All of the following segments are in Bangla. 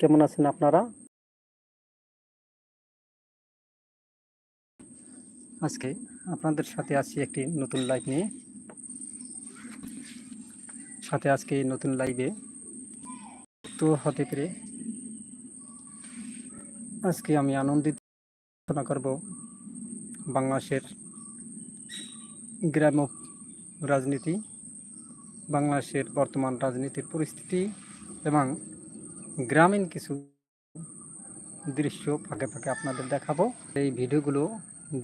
কেমন আছেন আপনারা? আজকে আপনাদের সাথে আছি একটি নতুন লাইভ নিয়ে। সাথে আজকে এই নতুন লাইভে তো হতে পেরে আজকে আমি আনন্দিত আলোচনা করব বাংলাদেশের গ্রাম রাজনীতি, বাংলাদেশের বর্তমান রাজনীতির পরিস্থিতি এবং গ্রামীণ কিছু দৃশ্য ফাঁকে ফাঁকে আপনাদের দেখাবো। এই ভিডিওগুলো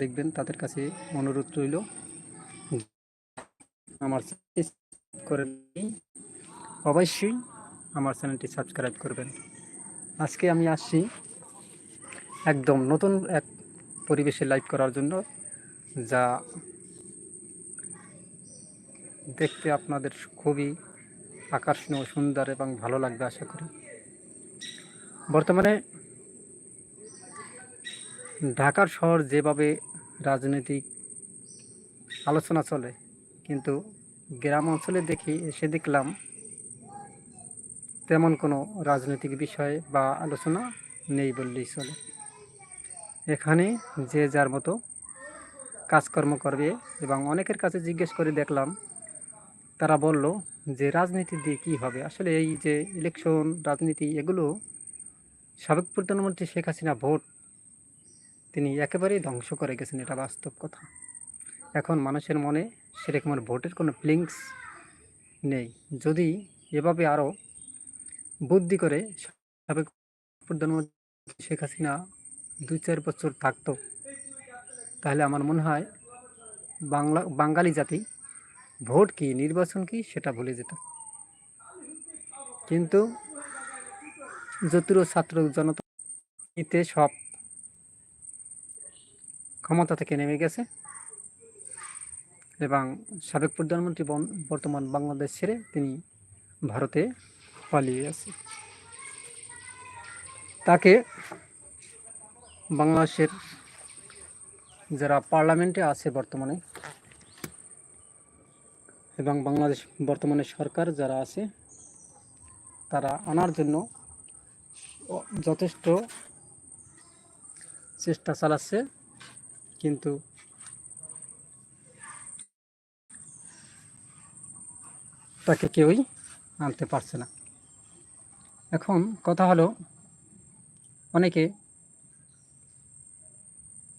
দেখবেন, তাদের কাছে অনুরোধ রইল। আমার করে অবশ্যই আমার চ্যানেলটি সাবস্ক্রাইব করবেন। আজকে আমি আসছি একদম নতুন এক পরিবেশে লাইভ করার জন্য, যা দেখতে আপনাদের খুবই আকর্ষণীয়, সুন্দর এবং ভালো লাগবে আশা করি। বর্তমানে ঢাকার শহর যেভাবে রাজনৈতিক আলোচনা চলে, কিন্তু গ্রাম অঞ্চলে দেখি, এসে দেখলাম তেমন কোনো রাজনৈতিক বিষয় বা আলোচনা নেই বললেই চলে। এখানে যে যার মতো কাজকর্ম করবে এবং অনেকের কাছে জিজ্ঞেস করে দেখলাম, তারা বলল যে রাজনীতি দিয়ে কী হবে? আসলে এই যে ইলেকশন রাজনীতি, এগুলো সাবেক প্রধানমন্ত্রী শেখ হাসিনা ভোট। তিনি একেবারেই ধ্বংস করে গেছেন, এটা বাস্তব কথা। এখন মানুষের মনে সেরকম আর ভোটের কোনো ফিলিংস নেই। যদি এভাবে আরও বুদ্ধি করে সাবেক প্রধানমন্ত্রী শেখ হাসিনা দুই চার বছর থাকতো, তাহলে আমার মনে হয় বাংলা, বাঙালি জাতি ভোট কি, নির্বাচন কি, সেটা ভুলে যেত। কিন্তু যতুর ছাত্র জনতা এতে সব ক্ষমতা থেকে নেমে গেছে এবং সাবেক প্রধানমন্ত্রী বর্তমান বাংলাদেশ ছেড়ে তিনি ভারতে পালিয়ে আছে তাকে বাংলাদেশের যারা পার্লামেন্টে আছে বর্তমানে এবং বাংলাদেশ বর্তমানে সরকার যারা আছে, তারা আনার জন্য যথেষ্ট চেষ্টা চালাচ্ছে, কিন্তু তাকে কেউই আনতে পারছে না। এখন কথা হলো, অনেকে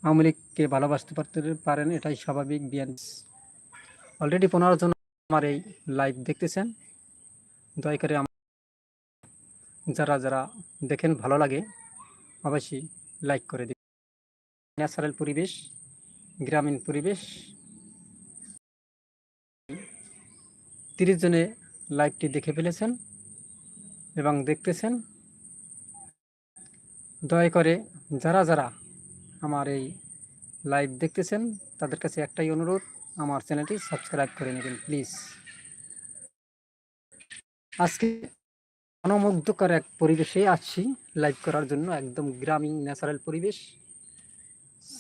আওয়ামী লীগকে ভালোবাসতে পারতে পারেন, এটাই স্বাভাবিক। বিএনস অলরেডি পনেরো জন আমার এই লাইভ দেখতেছেন। দয়া করে যারা যারা দেখেন ভালো লাগে, অবশ্যই লাইক করে দিন ন্যাচারাল পরিবেশ, গ্রামীণ পরিবেশ। তিরিশ জনে লাইভটি দেখে ফেলেছেন এবং দেখতেছেন। দয়া করে যারা যারা আমার এই লাইভ দেখতেছেন, তাদের কাছে একটাই অনুরোধ, আমার চ্যানেলটি সাবস্ক্রাইব করে নেবেন প্লিজ আজকে মনোমুগ্ধকর এক পরিবেশে আসছি লাইভ করার জন্য, একদম গ্রামীণ ন্যাচারাল পরিবেশ।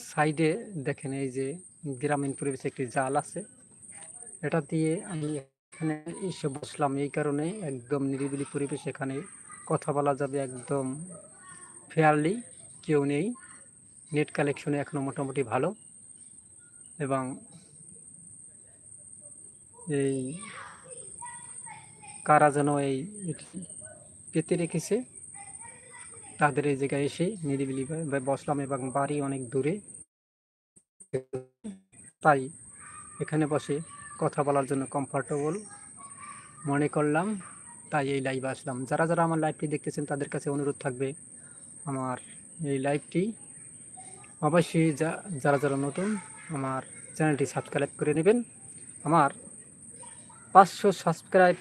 সাইডে দেখেন এই যে গ্রামীণ পরিবেশে একটি জাল আছে। এটা দিয়ে আমি এখানে এসে বসলাম। এই কারণে একদম নিরিবিলি পরিবেশ এখানে। কথা বলা যাবে একদম ফেয়ারলি কেউ নেই। নেট কালেকশনে এখনও মোটামুটি ভালো। এবং এই কারা যেন এই পেতে রেখেছে। তাদের এই জায়গায় এসে নিরিবিলি বসলাম এবং বাড়ি অনেক দূরে। তাই এখানে বসে কথা বলার জন্য কমফর্টেবল মনে করলাম। তাই এই লাইভে আসলাম। যারা যারা আমার লাইভটি দেখতেছেন, তাদের কাছে অনুরোধ থাকবে আমার এই লাইভটি অবশ্যই যারা যারা নতুন, আমার চ্যানেলটি সাবস্ক্রাইব করে নেবেন। আমার পাঁচশো সাবস্ক্রাইব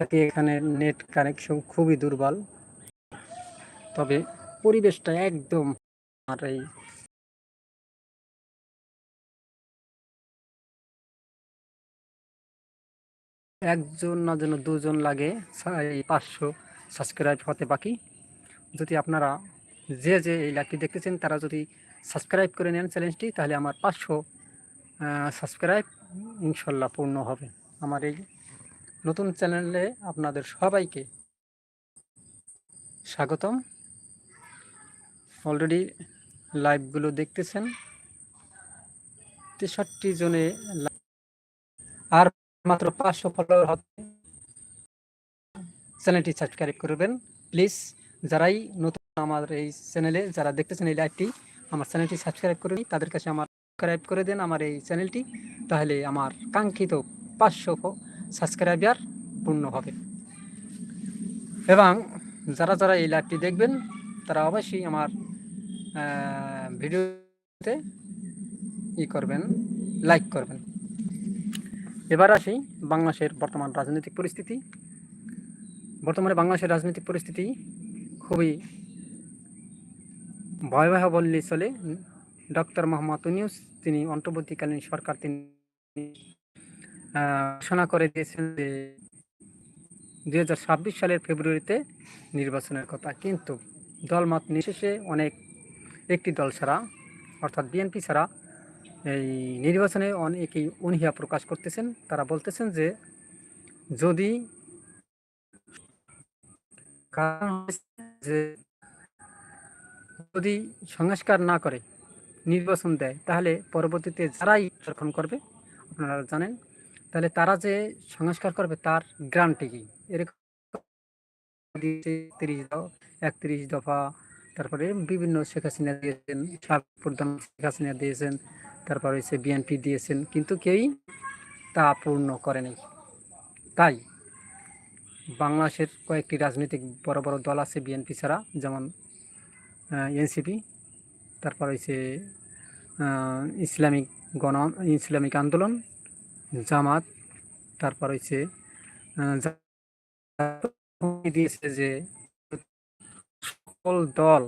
এখানে নেট কানেকশন খুবই দুর্বল। তবে পরিবেশটা একদম আর এই একজন না যেন দুজন লাগে পাঁচশো সাবস্ক্রাইব হতে বাকি। যদি আপনারা যে যে এই লাইভটি দেখতেছেন, তারা যদি সাবস্ক্রাইব করে নেন চ্যালেঞ্জটি তাহলে আমার পাঁচশো সাবস্ক্রাইব ইনশাল্লাহ পূর্ণ হবে। আমার এই নতুন চ্যানেলে আপনাদের সবাইকে স্বাগতম। অলরেডি লাইভগুলো দেখতেছেন। তেষট্টি জনে আর মাত্র পাঁচশো ফলোয়ার হতে চ্যানেলটি সাবস্ক্রাইব করবেন। প্লিজ যারাই নতুন আমার এই চ্যানেলে, যারা দেখতেছেন এই লাইভটি, আমার চ্যানেলটি সাবস্ক্রাইব করে তাদের কাছে আমার সাবস্ক্রাইব করে দেন আমার এই চ্যানেলটি। তাহলে আমার কাঙ্ক্ষিত পাঁচশো সাবস্ক্রাইবার পূর্ণ হবে। এবং যারা যারা এই লাইভটি দেখবেন, তারা অবশ্যই আমার ভিডিওতে ই করবেন লাইক করবেন। এবার আসি বাংলাদেশের বর্তমান রাজনৈতিক পরিস্থিতি। বর্তমানে বাংলাদেশের রাজনৈতিক পরিস্থিতি খুবই ভয়াবহ বললে চলে। ডক্টর মোহাম্মদ ইউনুস, তিনি অন্তর্বর্তীকালীন সরকার, তিনি ঘোষণা করে দিয়েছেন যে দুই হাজার ছাব্বিশ সালের ফেব্রুয়ারিতে নির্বাচনের কথা। কিন্তু দলমত নির্শেষে অনেক, একটি দল ছাড়া, অর্থাৎ বিএনপি ছাড়া এই নির্বাচনে অনেকেই অনীহা প্রকাশ করতেছেন। তারা বলতেছেন যে যদি যে যদি সংস্কার না করে নির্বাচন দেয়, তাহলে পরবর্তীতে যারাই শাসন করবে, আপনারা জানেন তাহলে তারা যে সংস্কার করবে তার গ্রান্টি কি? এরকম তিরিশ একত্রিশ দফা, তারপরে বিভিন্ন শেখ হাসিনা দিয়েছেন প্রধান শেখ হাসিনা দিয়েছেন, তারপরে হচ্ছে বিএনপি দিয়েছেন, কিন্তু কেউই তা পূর্ণ করেনি তাই বাংলাদেশের কয়েকটি রাজনৈতিক বড় বড় দল আছে বিএনপি ছাড়া, যেমন এনসিপি, তারপর হচ্ছে ইসলামিক গণ, ইসলামিক আন্দোলন জামাত, তারপর হচ্ছে দিয়েছে যে সকল দল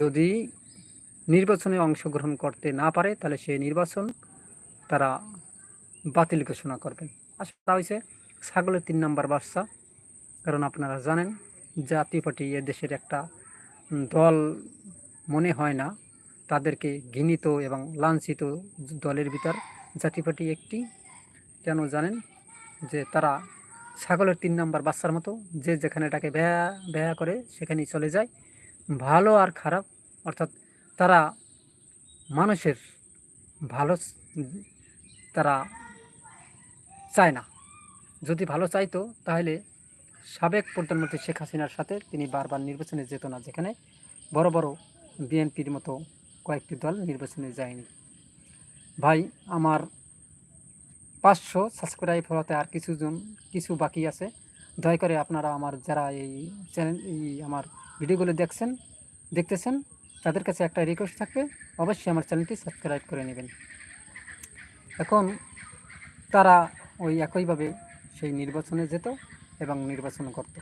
যদি নির্বাচনে অংশগ্রহণ করতে না পারে, তাহলে সেই নির্বাচন তারা বাতিল ঘোষণা করবেন আসলে হয়েছে ছাগলের তিন নম্বর বাচ্চা কারণ আপনারা জানেন, জাতীয় পার্টি এ দেশের একটা দল মনে হয় না। তাদেরকে ঘৃণিত এবং লাঞ্ছিত দলের ভিতর জাতীয় পার্টি একটি কেন জানেন যে তারা ছাগলের তিন নম্বর বাচ্চার মতো, যে যেখানে তাকে ব্যয়া ব্যয়া করে সেখানেই চলে যায়। ভালো আর খারাপ, অর্থাৎ তারা মানুষের ভালো তারা চায় না। যদি ভালো চাইতো, তাহলে সাবেক প্রধানমন্ত্রী শেখ হাসিনার সাথে তিনি বারবার নির্বাচনে যেত না, যেখানে বড় বড় বিএনপির মতো কয়েকটি দল নির্বাচনে যায়নি। ভাই, আমার পাঁচশো সাবস্ক্রাইব হওয়াতে আর কিছুজন, কিছু বাকি আছে। দয়া করে আপনারা আমার যারা এই চ্যানেল এই আমার ভিডিওগুলো দেখছেন, দেখতেছেন, তাদের কাছে একটা রিকোয়েস্ট থাকবে। অবশ্যই আমার চ্যানেলটি সাবস্ক্রাইব করে নেবেন। এখন তারা ওই একইভাবে সেই নির্বাচনে যেত এবং নির্বাচন করত।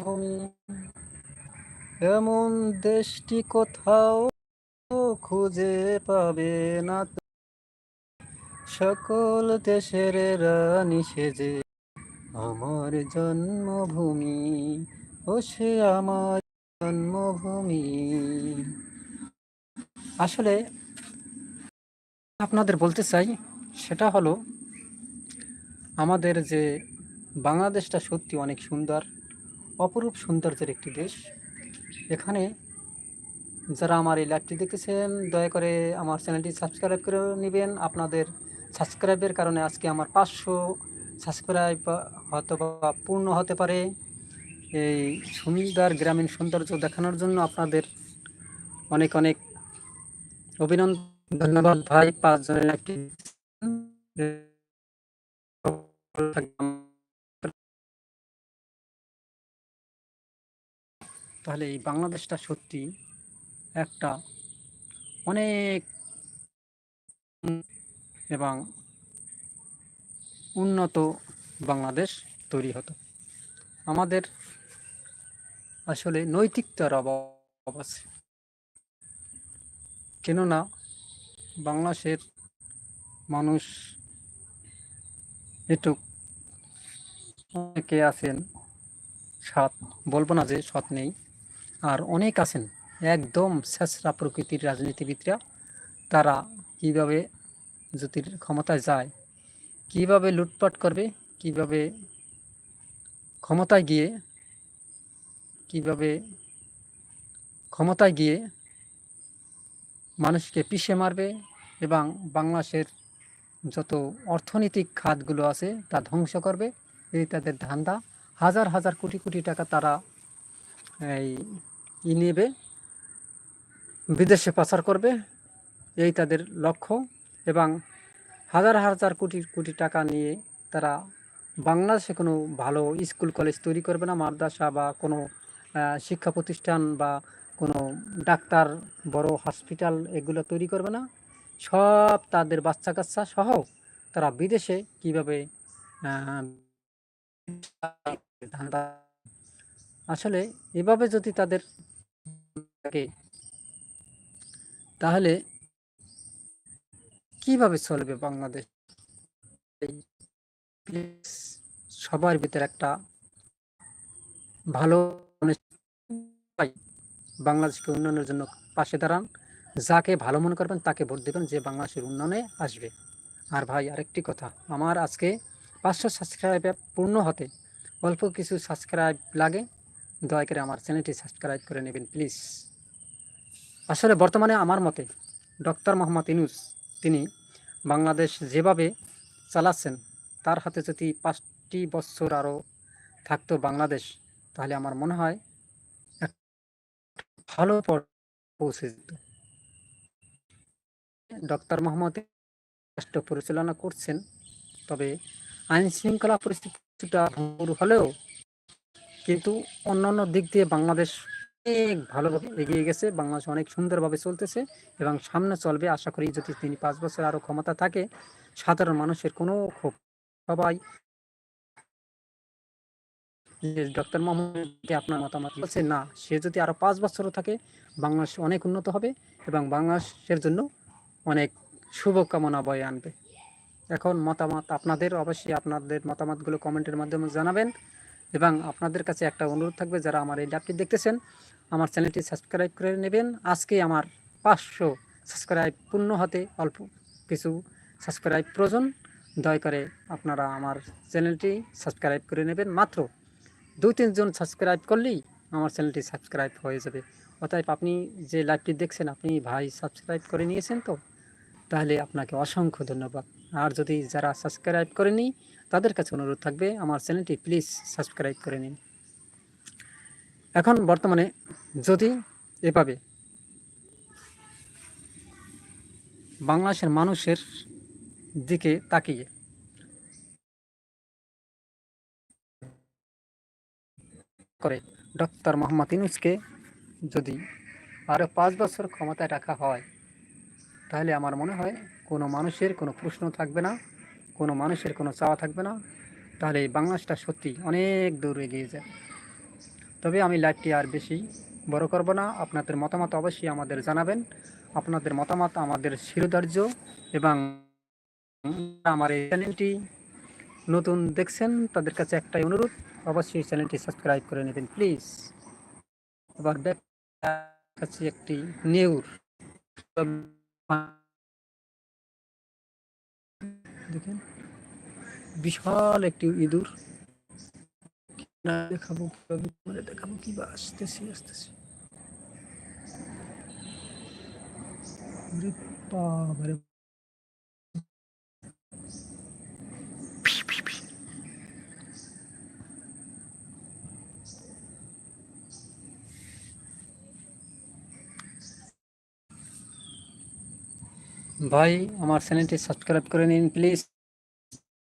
ভূমি এমন দেশটি কোথাও খুঁজে পাবে না সকল দেশের রানী সেজে, আমার জন্মভূমি, ও সে আমার জন্মভূমি। আসলে আপনাদের বলতে চাই, সেটা হলো, আমাদের যে বাংলাদেশটা সত্যি অনেক সুন্দর, অপরূপ সৌন্দর্যের একটি দেশ। এখানে যারা আমার এই লাইভটি দেখতেছেন, দয়া করে আমার চ্যানেলটি সাবস্ক্রাইব করে নেবেন। আপনাদের সাবস্ক্রাইবের কারণে আজকে আমার পাঁচশো সাবস্ক্রাইব হয়তো বা পূর্ণ হতে পারে। এই সুন্দর গ্রামীণ সৌন্দর্য দেখানোর জন্য আপনাদের অনেক অনেক অভিনন্দন। ধন্যবাদ ভাই, পাঁচজনের একটি তাহলে এই বাংলাদেশটা সত্যি একটা অনেক এবং উন্নত বাংলাদেশ তৈরি হতো। আমাদের আসলে নৈতিকতার অভাব আছে। কেননা বাংলাদেশের মানুষ একটু অনেকে আছেন সৎ বলব না যে সৎ নেই, আর অনেক আছেন। একদম শেষরা প্রকৃতির রাজনীতিবিদরা, তারা কীভাবে জ্যোতির ক্ষমতায় যায়, কীভাবে লুটপাট করবে, কীভাবে ক্ষমতায় গিয়ে, কীভাবে ক্ষমতায় গিয়ে মানুষকে পিষে মারবে এবং বাংলাদেশের যত অর্থনৈতিক খাতগুলো আছে তা ধ্বংস করবে, এই তাদের ধান্দা। হাজার হাজার কোটি কোটি টাকা তারা এই নেবে। বিদেশে পাচার করবে, এই তাদের লক্ষ্য এবং হাজার হাজার কোটি কোটি টাকা নিয়ে তারা বাংলাদেশে কোনো ভালো স্কুল, কলেজ তৈরি করবে না, মাদ্রাসা বা কোনো শিক্ষা প্রতিষ্ঠান বা কোনো ডাক্তার, বড় হসপিটাল এগুলো তৈরি করবে না। সব তাদের বাচ্চা কাচ্চা সহ তারা বিদেশে কীভাবে আসলে এভাবে যদি তাদের তাহলে কীভাবে চলবে বাংলাদেশ? সবার ভিতরে একটা ভালো বাংলাদেশকে উন্নয়নের জন্য পাশে দাঁড়ান, যাকে ভালো মনে করবেন তাকে ভোট দেবেন যে বাংলাদেশের উন্নয়নে আসবে। আর ভাই, আরেকটি কথা, আমার আজকে পাঁচশো সাবস্ক্রাইব পূর্ণ হতে অল্প কিছু সাবস্ক্রাইব লাগে, দয়া করে আমার চ্যানেলটি সাবস্ক্রাইব করে নেবেন প্লিজ আসলে বর্তমানে আমার মতে ডক্টর মোহাম্মদ ইনুস তিনি বাংলাদেশ যেভাবে চালাচ্ছেন, তার হাতে যদি পাঁচটি বছর আরও থাকতো বাংলাদেশ, তাহলে আমার মনে হয় ভালো পৌঁছে যেত। ডক্টর মোহাম্মদ রাষ্ট্র পরিচালনা করছেন, তবে আইন শৃঙ্খলা পরিস্থিতি কিছুটা ভঙ্গুর হলেও কিন্তু অন্যান্য দিক দিয়ে বাংলাদেশ অনেক ভালোভাবে এগিয়ে গেছে। বাংলাদেশ অনেক সুন্দরভাবে চলতেছে এবং সামনে চলবে। আশা করি যদি তিনি পাঁচ বছর আরও ক্ষমতা থাকে, সাধারণ মানুষের কোনো ক্ষোভ সবাই ডক্টর মোহাম্মদকে আপনার মতামত বলছে, না, সে যদি আরও পাঁচ বছরও থাকে, বাংলাদেশ অনেক উন্নত হবে এবং বাংলাদেশের জন্য অনেক শুভকামনা বয়ে আনবে। এখন মতামত আপনাদের, অবশ্যই আপনাদের মতামতগুলো কমেন্টের মাধ্যমে জানাবেন এবং আপনাদের কাছে একটা অনুরোধ থাকবে, যারা আমার এই ডাকটি দেখতেছেন আমার চ্যানেলটি সাবস্ক্রাইব করে নেবেন। আজকে আমার পাঁচশো সাবস্ক্রাইব পূর্ণ হতে অল্প কিছু সাবস্ক্রাইব প্রয়োজন। দয়া করে আপনারা আমার চ্যানেলটি সাবস্ক্রাইব করে নেবেন। মাত্র দুই তিনজন সাবস্ক্রাইব করলেই আমার চ্যানেলটি সাবস্ক্রাইব হয়ে যাবে। অতএব আপনি যে লাইভটি দেখছেন, আপনি ভাই সাবস্ক্রাইব করে নিয়েছেন তো, তাহলে আপনাকে অসংখ্য ধন্যবাদ। আর যদি যারা সাবস্ক্রাইব করেনি তাদের কাছে অনুরোধ থাকবে, আমার চ্যানেলটি প্লিজ সাবস্ক্রাইব করে নিন। এখন বর্তমানে যদি এভাবে বাংলাদেশের মানুষের দিকে তাকিয়ে করে ডক্টর মোহাম্মদ ইউনুসকে যদি আরও পাঁচ বছর ক্ষমতায় রাখা হয়, তাহলে আমার মনে হয় কোনো মানুষের কোনো প্রশ্ন থাকবে না, কোনো মানুষের কোনো চাওয়া থাকবে না। তাহলে এই বাংলাদেশটা সত্যি অনেক দূর এগিয়ে যায়। তবে আমি লাইভটি আর বেশি বড় করব না। আপনাদের মতামত অবশ্যই আমাদের জানাবেন। আপনাদের মতামত, আমাদের শিরোধার্য এবং আমার এই চ্যানেলটি নতুন দেখছেন, তাদের কাছে একটাই অনুরোধ, অবশ্যই চ্যানেলটি সাবস্ক্রাইব করে নেবেন, প্লিজ। এবার ব্যাক কাছে একটি নেউর দেখেন, বিশাল একটি ইঁদুর। দেখাবো কীভাবে করে দেখাবো কি বা আসতেছি আসতেছি ওরে বাবারে ভাই আমার চ্যানেলটি সাবস্ক্রাইব করে নিন প্লিজ